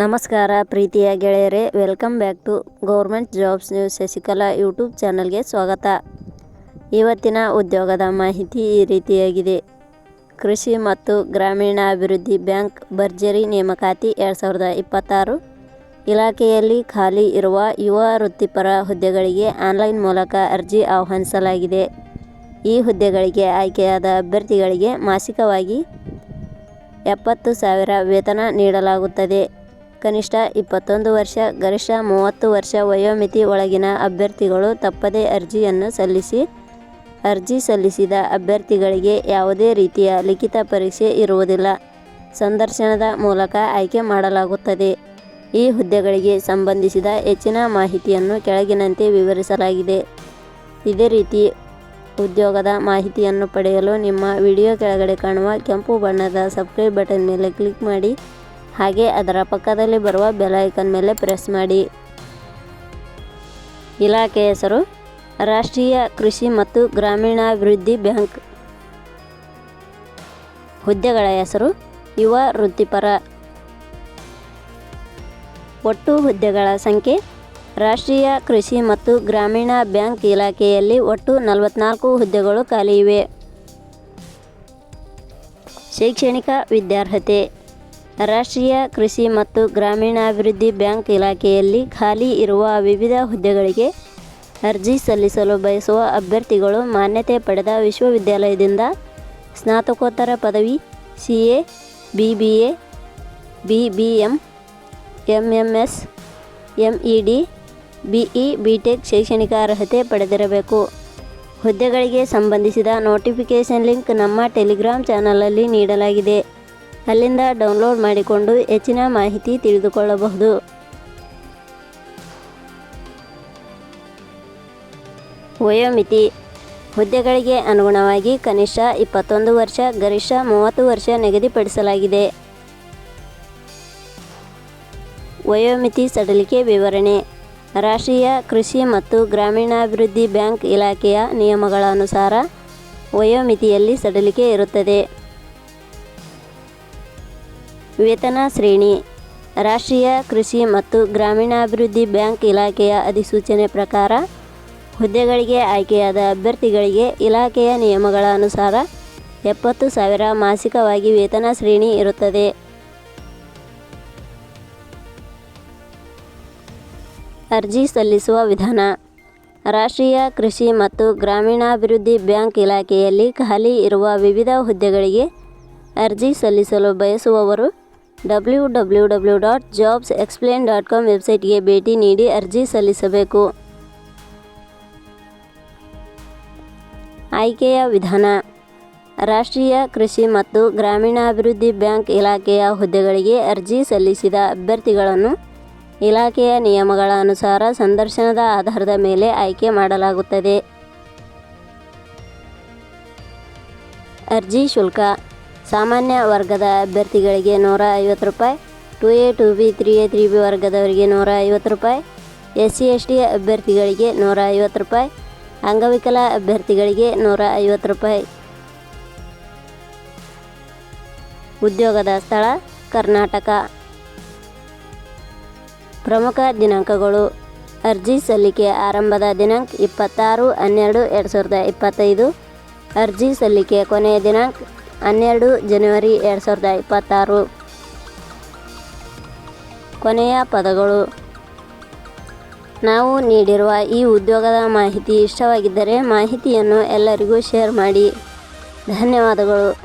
ನಮಸ್ಕಾರ ಪ್ರೀತಿಯ ಗೆಳೆಯರೇ, welcome back to government jobs news Shashikala YouTube ಚಾನಲ್ಗೆ ಸ್ವಾಗತ. ಇವತ್ತಿನ ಉದ್ಯೋಗದ ಮಾಹಿತಿ ಈ ರೀತಿಯಾಗಿದೆ. ಕೃಷಿ ಮತ್ತು ಗ್ರಾಮೀಣಾಭಿವೃದ್ಧಿ ಬ್ಯಾಂಕ್ ಭರ್ಜರಿ ನೇಮಕಾತಿ ಎರಡು ಸಾವಿರದ ಇಪ್ಪತ್ತಾರು. ಇಲಾಖೆಯಲ್ಲಿ ಖಾಲಿ ಇರುವ ಯುವ ವೃತ್ತಿಪರ ಹುದ್ದೆಗಳಿಗೆ ಆನ್ಲೈನ್ ಮೂಲಕ ಅರ್ಜಿ ಆಹ್ವಾನಿಸಲಾಗಿದೆ. ಈ ಹುದ್ದೆಗಳಿಗೆ ಆಯ್ಕೆಯಾದ ಅಭ್ಯರ್ಥಿಗಳಿಗೆ ಮಾಸಿಕವಾಗಿ ಎಪ್ಪತ್ತು ಸಾವಿರ ವೇತನ ನೀಡಲಾಗುತ್ತದೆ. ಕನಿಷ್ಠ ಇಪ್ಪತ್ತೊಂದು ವರ್ಷ, ಗರಿಷ್ಠ ಮೂವತ್ತು ವರ್ಷ ವಯೋಮಿತಿ ಒಳಗಿನ ಅಭ್ಯರ್ಥಿಗಳು ತಪ್ಪದೇ ಅರ್ಜಿಯನ್ನು ಸಲ್ಲಿಸಿ, ಅರ್ಜಿ ಸಲ್ಲಿಸಿದ ಅಭ್ಯರ್ಥಿಗಳಿಗೆ ಯಾವುದೇ ರೀತಿಯ ಲಿಖಿತ ಪರೀಕ್ಷೆ ಇರುವುದಿಲ್ಲ. ಸಂದರ್ಶನದ ಮೂಲಕ ಆಯ್ಕೆ ಮಾಡಲಾಗುತ್ತದೆ. ಈ ಹುದ್ದೆಗಳಿಗೆ ಸಂಬಂಧಿಸಿದ ಹೆಚ್ಚಿನ ಮಾಹಿತಿಯನ್ನು ಕೆಳಗಿನಂತೆ ವಿವರಿಸಲಾಗಿದೆ. ಇದೇ ರೀತಿ ಉದ್ಯೋಗದ ಮಾಹಿತಿಯನ್ನು ಪಡೆಯಲು ನಿಮ್ಮ ವಿಡಿಯೋ ಕೆಳಗಡೆ ಕಾಣುವ ಕೆಂಪು ಬಣ್ಣದ ಸಬ್ಸ್ಕ್ರೈಬ್ ಬಟನ್ ಮೇಲೆ ಕ್ಲಿಕ್ ಮಾಡಿ. ಹಾಗೆ ಅದರ ಪಕ್ಕದಲ್ಲಿ ಬರುವ ಬೆಲ್ ಐಕನ್ ಮೇಲೆ ಪ್ರೆಸ್ ಮಾಡಿ. ಇಲಾಖೆ ಹೆಸರು, ರಾಷ್ಟ್ರೀಯ ಕೃಷಿ ಮತ್ತು ಗ್ರಾಮೀಣಾಭಿವೃದ್ಧಿ ಬ್ಯಾಂಕ್. ಹುದ್ದೆಗಳ ಹೆಸರು, ಯುವ ವೃತ್ತಿಪರ. ಒಟ್ಟು ಹುದ್ದೆಗಳ ಸಂಖ್ಯೆ, ರಾಷ್ಟ್ರೀಯ ಕೃಷಿ ಮತ್ತು ಗ್ರಾಮೀಣ ಬ್ಯಾಂಕ್ ಇಲಾಖೆಯಲ್ಲಿ ಒಟ್ಟು ನಲವತ್ನಾಲ್ಕು ಹುದ್ದೆಗಳು ಖಾಲಿ ಇವೆ. ಶೈಕ್ಷಣಿಕ ವಿದ್ಯಾರ್ಹತೆ. ರಾಷ್ಟ್ರೀಯ ಕೃಷಿ ಮತ್ತು ಗ್ರಾಮೀಣಾಭಿವೃದ್ಧಿ ಬ್ಯಾಂಕ್ ಇಲಾಖೆಯಲ್ಲಿ ಖಾಲಿ ಇರುವ ವಿವಿಧ ಹುದ್ದೆಗಳಿಗೆ ಅರ್ಜಿ ಸಲ್ಲಿಸಲು ಬಯಸುವ ಅಭ್ಯರ್ಥಿಗಳು ಮಾನ್ಯತೆ ಪಡೆದ ವಿಶ್ವವಿದ್ಯಾಲಯದಿಂದ ಸ್ನಾತಕೋತ್ತರ ಪದವಿ, C A, B B A, B B M M M S, M E D, B E, B tech ಶೈಕ್ಷಣಿಕ ಅರ್ಹತೆ ಪಡೆದಿರಬೇಕು. ಹುದ್ದೆಗಳಿಗೆ ಸಂಬಂಧಿಸಿದ ನೋಟಿಫಿಕೇಷನ್ ಲಿಂಕ್ ನಮ್ಮ ಟೆಲಿಗ್ರಾಮ್ ಚಾನಲಲ್ಲಿ ನೀಡಲಾಗಿದೆ. ಅಲ್ಲಿಂದ ಡೌನ್ಲೋಡ್ ಮಾಡಿಕೊಂಡು ಹೆಚ್ಚಿನ ಮಾಹಿತಿ ತಿಳಿದುಕೊಳ್ಳಬಹುದು. ವಯೋಮಿತಿ. ಹುದ್ದೆಗಳಿಗೆ ಅನುಗುಣವಾಗಿ ಕನಿಷ್ಠ ಇಪ್ಪತ್ತೊಂದು ವರ್ಷ, ಗರಿಷ್ಠ ಮೂವತ್ತು ವರ್ಷ ನಿಗದಿಪಡಿಸಲಾಗಿದೆ. ವಯೋಮಿತಿ ಸಡಿಲಿಕೆ ವಿವರಣೆ. ರಾಷ್ಟ್ರೀಯ ಕೃಷಿ ಮತ್ತು ಗ್ರಾಮೀಣಾಭಿವೃದ್ಧಿ ಬ್ಯಾಂಕ್ ಇಲಾಖೆಯ ನಿಯಮಗಳ ಅನುಸಾರ ವಯೋಮಿತಿಯಲ್ಲಿ ಸಡಿಲಿಕೆ ಇರುತ್ತದೆ. ವೇತನ ಶ್ರೇಣಿ, ರಾಷ್ಟ್ರೀಯ ಕೃಷಿ ಮತ್ತು ಗ್ರಾಮೀಣಾಭಿವೃದ್ಧಿ ಬ್ಯಾಂಕ್ ಇಲಾಖೆಯ ಅಧಿಸೂಚನೆ ಪ್ರಕಾರ ಹುದ್ದೆಗಳಿಗೆ ಆಯ್ಕೆಯಾದ ಅಭ್ಯರ್ಥಿಗಳಿಗೆ ಇಲಾಖೆಯ ನಿಯಮಗಳ ಅನುಸಾರ ಎಪ್ಪತ್ತು ಸಾವಿರ ಮಾಸಿಕವಾಗಿ ವೇತನ ಶ್ರೇಣಿ ಇರುತ್ತದೆ. ಅರ್ಜಿ ಸಲ್ಲಿಸುವ ವಿಧಾನ. ರಾಷ್ಟ್ರೀಯ ಕೃಷಿ ಮತ್ತು ಗ್ರಾಮೀಣಾಭಿವೃದ್ಧಿ ಬ್ಯಾಂಕ್ ಇಲಾಖೆಯಲ್ಲಿ ಖಾಲಿ ಇರುವ ವಿವಿಧ ಹುದ್ದೆಗಳಿಗೆ ಅರ್ಜಿ ಸಲ್ಲಿಸಲು ಬಯಸುವವರು W W W dot jobs explain dot com ವೆಬ್ಸೈಟ್ಗೆ ಭೇಟಿ ನೀಡಿ ಅರ್ಜಿ ಸಲ್ಲಿಸಬೇಕು. ಆಯ್ಕೆಯ ವಿಧಾನ, ರಾಷ್ಟ್ರೀಯ ಕೃಷಿ ಮತ್ತು ಗ್ರಾಮೀಣಾಭಿವೃದ್ಧಿ ಬ್ಯಾಂಕ್ ಇಲಾಖೆಯ ಹುದ್ದೆಗಳಿಗೆ ಅರ್ಜಿ ಸಲ್ಲಿಸಿದ ಅಭ್ಯರ್ಥಿಗಳನ್ನು ಇಲಾಖೆಯ ನಿಯಮಗಳ ಅನುಸಾರ ಸಂದರ್ಶನದ ಆಧಾರದ ಮೇಲೆ ಆಯ್ಕೆ ಮಾಡಲಾಗುತ್ತದೆ. ಅರ್ಜಿ ಶುಲ್ಕ ಸಾಮಾನ್ಯ ವರ್ಗದ ಅಭ್ಯರ್ಥಿಗಳಿಗೆ ನೂರ ಐವತ್ತು ರೂಪಾಯಿ two A two B three A three B ವರ್ಗದವರಿಗೆ ನೂರ ಐವತ್ತು ರೂಪಾಯಿ ಎಸ್ ಸಿ ಎಸ್ ಟಿ ಅಭ್ಯರ್ಥಿಗಳಿಗೆ ನೂರ ಐವತ್ತು ರೂಪಾಯಿ, ಅಂಗವಿಕಲ ಅಭ್ಯರ್ಥಿಗಳಿಗೆ ನೂರ ಐವತ್ತು ರೂಪಾಯಿ. ಉದ್ಯೋಗದ ಸ್ಥಳ, ಕರ್ನಾಟಕ. ಪ್ರಮುಖ ದಿನಾಂಕಗಳು. ಅರ್ಜಿ ಸಲ್ಲಿಕೆ ಆರಂಭದ ದಿನಾಂಕ ಇಪ್ಪತ್ತಾರು ಹನ್ನೆರಡು, ಎರಡು ಸಾವಿರದ ಇಪ್ಪತ್ತೈದು. ಅರ್ಜಿ ಸಲ್ಲಿಕೆ ಕೊನೆಯ ದಿನಾಂಕ ಹನ್ನೆರಡು ಜನವರಿ ಎರಡು ಸಾವಿರದ ಇಪ್ಪತ್ತಾರು. ಕೊನೆಯ ಪದಗಳು. ನಾವು ನೀಡಿರುವ ಈ ಉದ್ಯೋಗದ ಮಾಹಿತಿ ಇಷ್ಟವಾಗಿದ್ದರೆ ಮಾಹಿತಿಯನ್ನು ಎಲ್ಲರಿಗೂ ಶೇರ್ ಮಾಡಿ. ಧನ್ಯವಾದಗಳು.